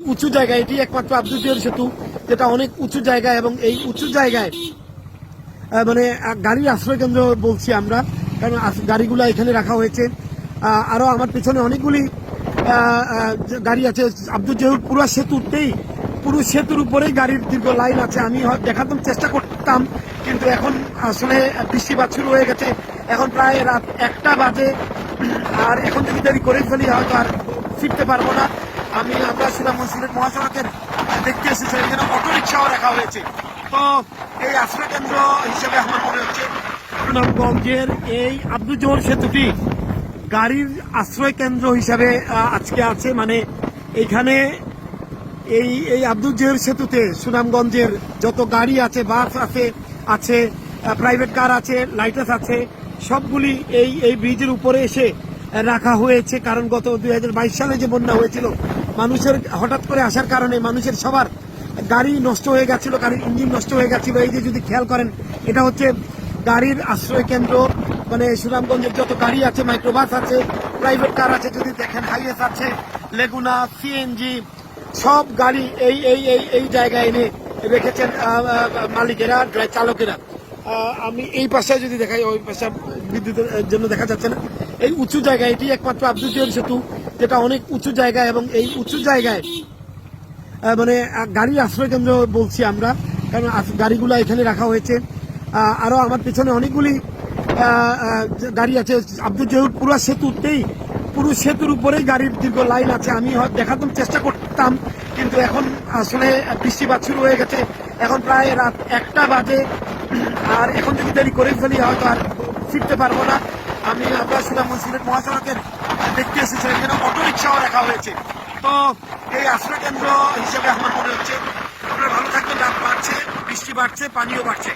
উঁচু জায়গা এটি একমাত্র আব্দুল জহির সেতু যেটা অনেক উঁচু জায়গা এবং এই উঁচু জায়গায় মানে গাড়ির আশ্রয় কেন্দ্র বলছি আমরা কারণ গাড়িগুলো এখানে রাখা হয়েছে। আহ, আরও আমার পিছনে অনেকগুলি গাড়ি আছে। আব্দুল জহির পুরো সেতুতেই পুরো সেতুর উপরেই গাড়ির দীর্ঘ লাইন আছে। আমি দেখাতাম চেষ্টা করতাম কিন্তু এখন আসলে বৃষ্টিপাত শুরু হয়ে গেছে। এখন প্রায় রাত একটা বাজে। আর এখন যদি দেরি করে ফেলি হয়তো আর ফিরতে পারব না। আমি আমরা ছিলাম সিলেট মহাসড়কের দেখতে এসেছি, এখানে অটো রিক্সাও রাখা হয়েছে। তো এই আশ্রয় কেন্দ্র হিসেবে আমার মনে হচ্ছে সুনামগঞ্জের এই আব্দুল জোহর সেতুটি গাড়ির আশ্রয় কেন্দ্র হিসাবে আজকে আছে। মানে এইখানে এই এই আব্দুল জহির সেতুতে, সুনামগঞ্জের যত গাড়ি আছে, বাস আছে আছে প্রাইভেট কার আছে লাইটাস আছে, সবগুলি এই এই ব্রিজের উপরে এসে রাখা হয়েছে। কারণ গত দুই হাজার বাইশ সালে যে বন্যা হয়েছিল মানুষের হঠাৎ করে আসার কারণে মানুষের সবার গাড়ি নষ্ট হয়ে গেছিল, গাড়ির ইঞ্জিন নষ্ট হয়ে গেছিল। এই যে যদি খেয়াল করেন, এটা হচ্ছে গাড়ির আশ্রয় কেন্দ্র। মানে সুনামগঞ্জের যত গাড়ি আছে, মাইক্রোবাস আছে, প্রাইভেট কার আছে, যদি দেখেন হাইয়েস আছে, লেগুনা, সিএনজি, সব গাড়ি এই এই এই এই জায়গায় এনে রেখেছেন মালিকেরা চালকেরা। আমি এই পাশে যদি দেখাই, ওই পাশে বিদ্যুতের জন্য দেখা যাচ্ছে না। এই উঁচু জায়গা এটি একমাত্র আব্দুল সেতু। যেটা অনেক উঁচু জায়গা এবং এই উঁচু জায়গায় মানে গাড়ির আশ্রয় কেন্দ্র বলছি আমরা কারণ গাড়িগুলো এখানে রাখা হয়েছে। আহ, আরও আমার পিছনে অনেকগুলি গাড়ি আছে। আব্দুল জহির পুরো সেতুতেই পুরো সেতুর উপরেই গাড়ির দীর্ঘ লাইন আছে। আমি দেখাতাম চেষ্টা করতাম কিন্তু এখন আসলে বৃষ্টিপাত শুরু হয়ে গেছে। এখন প্রায় রাত একটা বাজে। আর এখন যদি দেরি করে ফেলি হয়তো আর ফিরতে পারব না। আমি মসজিদের মহাসড়কের দেখতে এসেছে এখানে অটো রিক্সাও রাখা হয়েছে। তো এই আশ্রয় কেন্দ্র হিসেবে আমার মনে হচ্ছে আপনারা ভালো থাকবেন, রাত বাড়ছে, বৃষ্টি বাড়ছে, পানিও বাড়ছে।